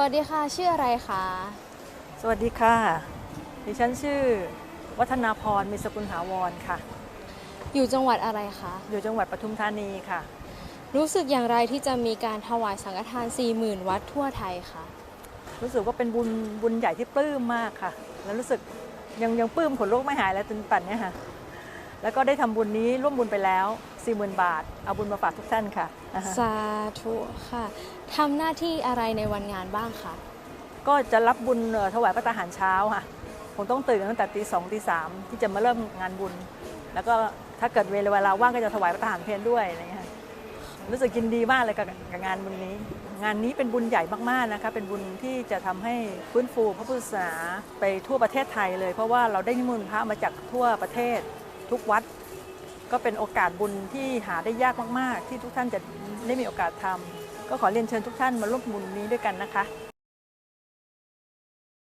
สวัสดีค่ะ ชื่ออะไรคะ สวัสดีค่ะ ดิฉันชื่อวัฒนาพรมีสกุลหาวรค่ะ อยู่จังหวัดอะไรคะ อยู่จังหวัดปทุมธานีค่ะ รู้สึกอย่างไรที่จะมีการถวายสังฆทาน 40,000 วัดทั่วไทยคะรู้สึกว่าเป็นบุญบุญใหญ่ที่ปลื้มมากค่ะ แล้วรู้สึกยังยังปลื้มขนลุกไม่หายแล้วจนปั่นเนี่ยค่ะ แล้วก็ได้ทำบุญนี้ร่วมบุญไปแล้ว 40,000 บาท เอาบุญมาฝากทุกท่านค่ะอ่าฮะสาธุค่ะทำหน้าที่อะไรในวันงานบ้างคะก็จะรับบุญเอ่อถวายพระทหารเช้าค่ะคงต้องตื่นตั้งแต่ตีสองตีสามที่จะมาเริ่มงานบุญ แล้วก็ถ้าเกิดเวลาเวลาว่างก็จะถวายพระทหารเพลด้วยอะไรอย่างเงี้ยค่ะรู้สึกยินดีมากเลยกับกับงานบุญนี้ งานนี้เป็นบุญใหญ่มากๆนะคะ เป็นบุญที่จะทำให้ฟื้นฟูพระพุทธศาสนาไปทั่วประเทศไทยเลย เพราะว่าเราได้นิมนต์พระมาจากทั่วประเทศ ทุกวัด ก็เป็นโอกาสบุญที่หาได้ยากมาก ๆ ที่ทุกท่านจะได้มีโอกาสทำก็ขอเรียนเชิญทุกท่านมาร่วมบุญนี้ด้วยกันนะคะ